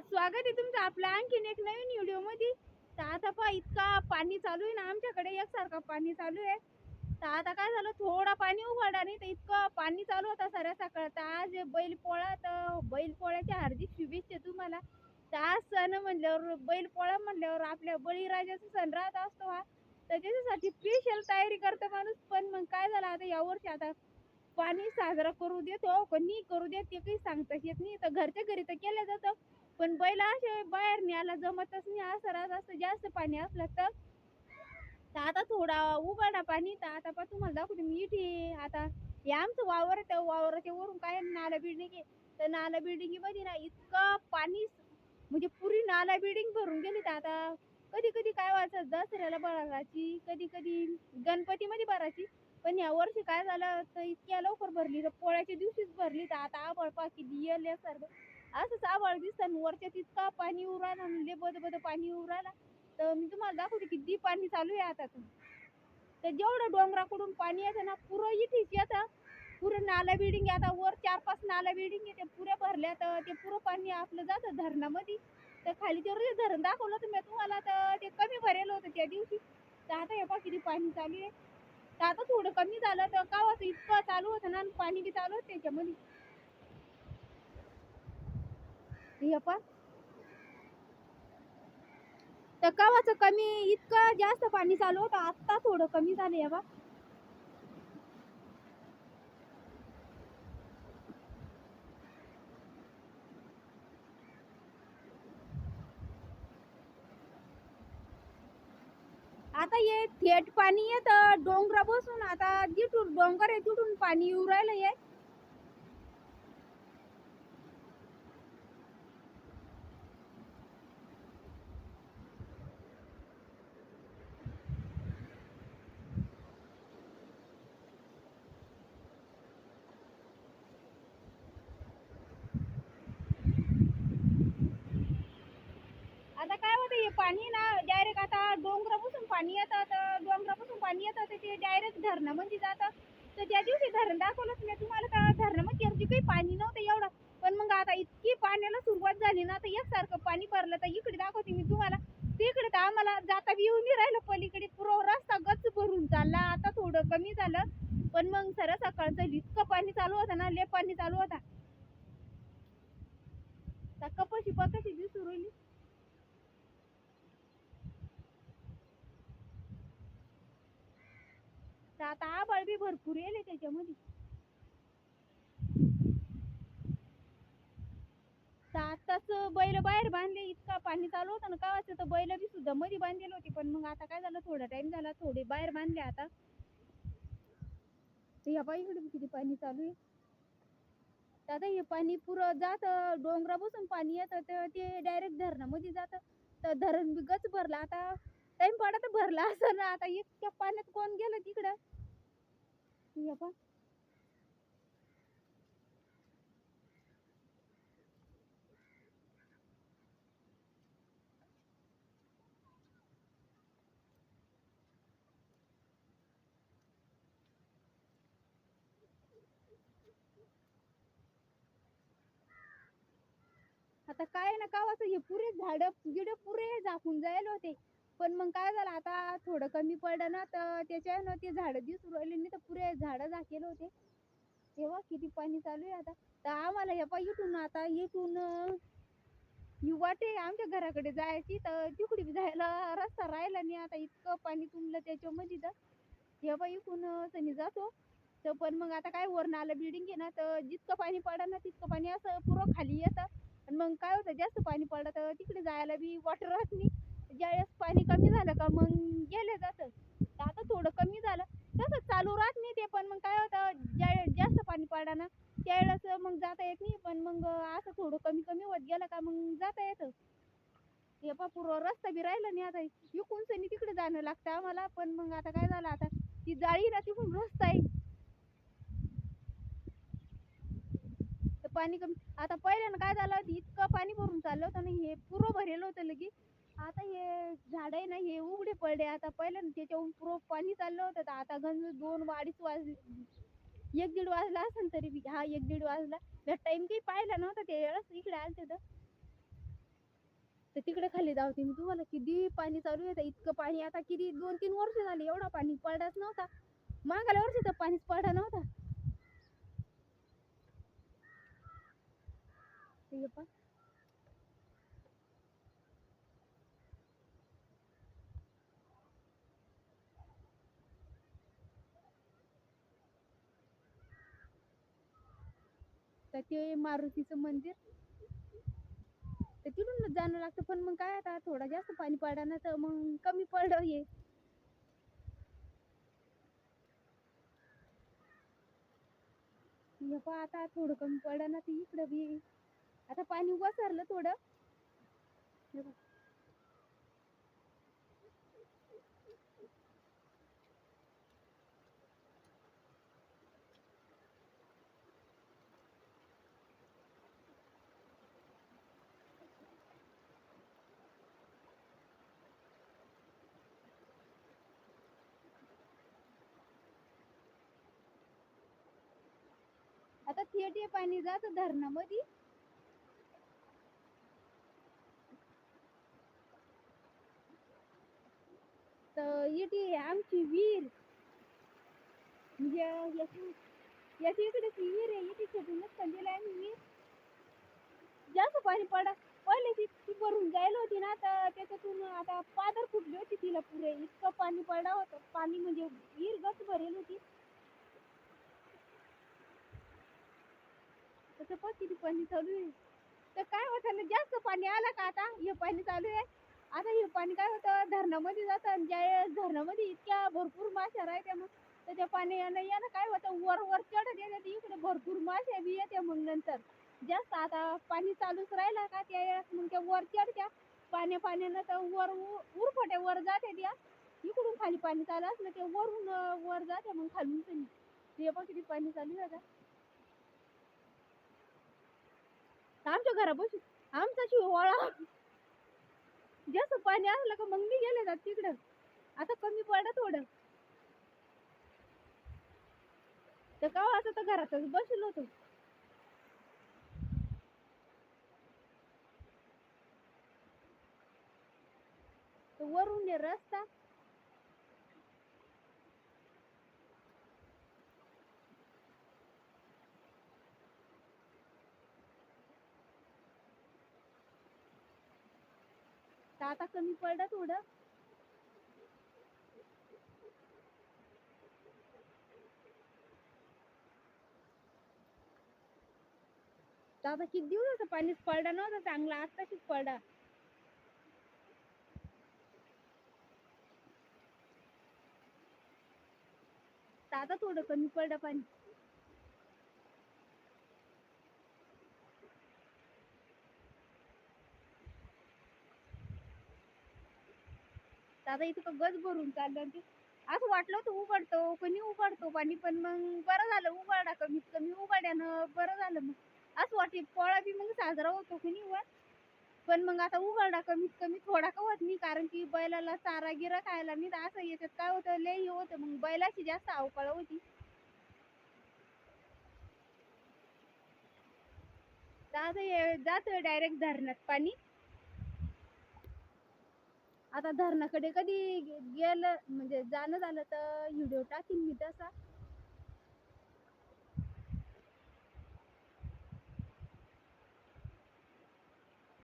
स्वागत आहे तुमचं आपल्या आणखीन एक नवीन व्हिडिओमध्ये. तर आता पहा इतका पाणी चालू आहे ना आमच्याकडे एकसारखं पाणी चालू आहे. तर आता काय झालं थोडा पाणी उघडा नाही तर इतकं पाणी चालू होता सऱ्या सकाळ. तर आज बैल पोळा तर बैल पोळ्याच्या हार्दिक शुभेच्छा तुम्हाला. तर आज सण म्हणल्यावर बैल पोळा म्हणल्यावर आपल्या बळीराजाचा सण राहत असतो हा. तर त्याच्यासाठी स्पेशल तयारी करतो माणूस. पण मग काय झालं आता यावर्षी आता पाणी साजरा करू देतो कोणी करू देत ते काही सांगताच येत नाही. तर घरच्या घरी तर केलं जातं. पण बैल असे बाहेर न्यायला जमतच नाही. असं असं जास्त पाणी असलं तर. तर आता थोडा उघडा पाणी. तर आता पण तुम्हाला दाखवते मी इथे. आता हे आमचं वावर आहे. त्या वावराच्या वरून काय नाला बिल्डिंग आहे. तर नाला बिल्डिंगमध्ये ना इतकं पाणी म्हणजे पुरी नाला बिल्डिंग भरून गेली. तर आता कधी कधी काय व्हायचं दसऱ्याला भरायची कधी कधी गणपतीमध्ये भरायची. पण या वर्षी काय झालं तर इतक्या लवकर भरली. तर पोळ्याच्या दिवशीच भरली. तर आता आभाळ पा या सर्व असंच आभाळ दिसतं. वरच्या तितका पाणी उराला म्हणजे बद बद पाणी उराला तर मी तुम्हाला दाखवते किती पाणी चालू आहे आता तर. जेवढं डोंगराकडून पाणी येतं ना पुरं इथेच येतं. पुरं नाला बिल्डिंग आता वर चार पाच नाला बिल्डिंग आहे. ते पुऱ्या भरल्या तर ते पुरं पाणी आपलं जातं धरणामध्ये. तर खाली ते धरण दाखवलं तर मी तुम्हाला तर ते कमी भरेल होतं त्या दिवशी. तर आता हे पहा किती पाणी चालू आहे. तर आता थोडं कमी झालं तर कावाचं इतकं चालू होतं ना पाणी बी चालू होतं त्याच्यामध्ये. हे पहा तर कमी इतकं जास्त पाणी चालू होतं आत्ता थोडं कमी झालं हे बा. आता ये थेट पाणी येत डोंगरा बसून आता जिथून डोंगर आहे तिथून पाणी येऊ राहिलं ये आता काय होतं हे पाणी ना डायरेक्ट आता डोंगरापासून पाणी येतं तर डोंगरापासून पाणी येतं तर ते डायरेक्ट धरणामध्ये जातं तर त्या दिवशी धरण दाखवलंच नाही. तुम्हाला तर म्हणजे अगदी काही पाणी नव्हतं एवढं. पण मग आता इतकी पाण्याला सुरुवात झाली ना तर एकसारखं पाणी भरलं तर इकडे दाखवते मी तुम्हाला. तिकडे तर आम्हाला जाता येऊन राहिलं पलीकडे पुरो रस्ता गच भरून चालला. आता थोडं कमी झालं. पण मग सर सकाळचं इतकं पाणी चालू होतं ना लय पाणी चालू होता. तर कपाशी पकाशी दिसू राहिली. आता आबाळ बी भरपूर येले त्याच्यामध्ये. आताच बैल बाहेर बांधले इतका पाणी चालू होता ना कावाचं तर बैल बी सुद्धा मध्ये बांधलेले होते पण मग आता काय झालं थोडा टाइम झाला थोडे बाहेर बांधले आता. या ह्या बाईकडे बी किती पाणी चालू आहे. दादा आता हे पाणी पुरं जात डोंगरापासून पाणी येतं तर ते डायरेक्ट धरणामध्ये जात. तर धरण बी गच भरला आता टाइम पडा तर भरला असं ना आता इतक्या पाण्यात कोण गेलं तिकडं? हे पहा. आता काय ना कावाचं हे पुरे झाड गिड पुरे झाकून जायला होते पण मग काय झालं आता थोडं कमी पडलं ना तर त्याच्यानं ते झाडं दिसून राहिले नाही तर पुरे झाडं झाकेले होते. तेव्हा किती पाणी चालू आहे आता. तर आम्हाला हे पाय इथून आता इथून युवाटे वाटे आमच्या घराकडे जायची तर तिकडे बी जायला रस्ता राहिला नाही आता. इतकं पाणी तुंबलं त्याच्यामध्ये तर. हे पा इकडून सनी जातो. तर पण मग आता काय वरून आलं बिल्डिंग आहे ना तर जितकं पाणी पडलं ना तितकं पाणी असं पुरं खाली येतं. आणि मग काय होतं जास्त पाणी पडलं तर तिकडे जायला बी वॉटर राहत नाही. ज्यावेळेस पाणी कमी झालं का मग गेले जातं तर आता थोडं कमी झालं. तसंच चालू राहत नाही ते पण मग काय होतं ज्यावेळेस जास्त पाणी पडा ना त्यावेळेस मग जाता येत नाही. पण मग असं थोडं कमी कमी होत गेलं का मग जाता येतं. हे पा पूर्व रस्ता बी राहिला नाही आता. इकडून सनी तिकडे जाणं लागतं आम्हाला. पण मग आता काय झालं आता? ती जाळी ना तिकडून रस्ता आहे. तर पाणी कमी आता पहिल्यानं काय झालं इतकं पाणी भरून चाललं होतं ना हे पुरं भरेलं होतं लगे आता हे झाड आहे ना हे उघडे पडले. आता पहिल्यानं त्याच्याहून पुरं पाणी चाललं होतं. तर आता गंज दोन वाडीच वाजले एक दीड वाजला असेल तरी बी. हा एक दीड वाजला. त्या टाइम काही पाहिला नव्हता. ते वेळेस इकडे आलते तर. तर तिकडे खाली धावते मी तुम्हाला. किती पाणी चालू आहे इतकं पाणी. आता किती दोन तीन वर्ष झाली एवढा पाणी पडलाच नव्हता. मागाल्या वर्ष तर पाणीच पडला नव्हता. का ते मारुतीचं मंदिर. तर तिथून जाणं लागतं पण मग काय आता थोडा जास्त पाणी पडा ना तर मग कमी पडलं हे. आता थोडं कमी पडा ना ते इकडं बी. आता पाणी वसरलं थोडं. आता थेट हे पाणी जात धरणामध्ये. तर इथे आमची विहीर. म्हणजे याची इकडे ती विहीर आहे इथे छोटूनच खाल्लेलं आहे विहीर. जास्त पाणी पडा. पहिले ती ती भरून जायला होती ना तर त्याच्यातून आता पादर फुटली होती तिला पुरे. इतकं पाणी पडा होतं. पाणी म्हणजे विहीर गच भरेल होती. तसं पण किती पाणी चालू आहे. तर काय होतं ना जास्त पाणी आलं का आता? हे पाणी चालू आहे. आता हे पाणी काय होतं धरणामध्ये जातं आणि ज्या वेळेस धरणामध्ये इतक्या भरपूर माश्या राहत्या मग तर त्या पाण्यानं यानं काय होतं वर वर चढत येतात. इकडे भरपूर माश्या बी येत्या मग नंतर. जास्त आता पाणी चालूच राहिला का त्या वेळेस मग त्या वर चढत्या. पाण्या पाण्यानं तर वर उरफट्या वर जाते त्या. इकडून खाली पाणी चालू असलं ते वरून वर जाते मग खालून ते पण किती पाणी चालू आहे आता आमच्या घरापाशी आमचा शिवाळा जास्त पाणी असलं का मग मी गेले जात तिकडं. आता कमी पडलं थोडं. तर का असं तर घरातच बसलो होतो. वरून रस्ता आता कमी पडलं थोडं. आता किती दिवसाचं पाणीच पडला नव्हता चांगला आत्ताशीच पडला आता थोडं कमी पडलं पाणी. आता इथं गज भरून चाललं ते असं वाटलं होतं उघडतो कोणी उघडतो पाणी पण मग बरं झालं उघडा कमीत कमी उघड्यानं बरं झालं मग. असं वाटे पोळा बी मग साजरा होतो कोणी वर. पण मग आता उघडा कमीत कमी थोडा का होत नाही कारण की बैलाला चारा गिरा खायला नाही तर असं याच्यात काय होतं लई होत होतं. मग बैलाची जास्त अवकाळ होती. आता जातोय डायरेक्ट धरणात पाणी. आता धरणाकडे कधी गे- गेलं म्हणजे जाणं झालं तर व्हिडिओ टाकीन मी तसा.